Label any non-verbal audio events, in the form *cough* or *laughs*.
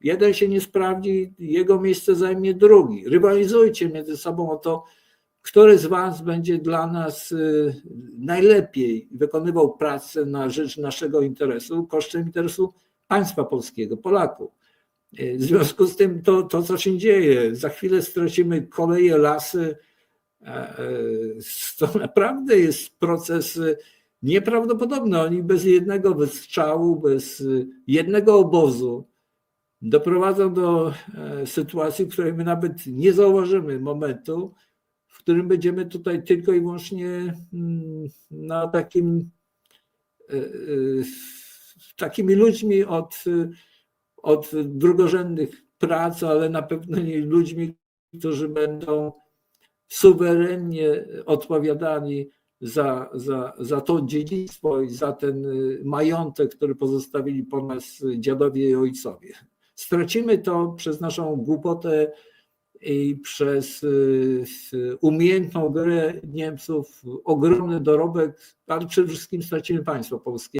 Jeden się nie sprawdzi, jego miejsce zajmie drugi. Rywalizujcie między sobą o to, który z Was będzie dla nas y, najlepiej wykonywał pracę na rzecz naszego interesu, kosztem interesu państwa polskiego, Polaków. Y, W związku z tym to, to co się dzieje, za chwilę stracimy koleje, lasy. E, *laughs* To naprawdę jest proces y, nieprawdopodobny. Oni bez jednego wystrzału, bez jednego obozu doprowadzą do e, sytuacji, w której my nawet nie zauważymy momentu, w którym będziemy tutaj tylko i wyłącznie mm, na takim e, e, takimi ludźmi od, od drugorzędnych prac, ale na pewno nie ludźmi, którzy będą suwerennie odpowiadali za, za, za to dziedzictwo i za ten majątek, który pozostawili po nas dziadowie i ojcowie. Stracimy to przez naszą głupotę i przez y, umiejętną grę Niemców, ogromny dorobek, ale przede wszystkim stracimy państwo polskie.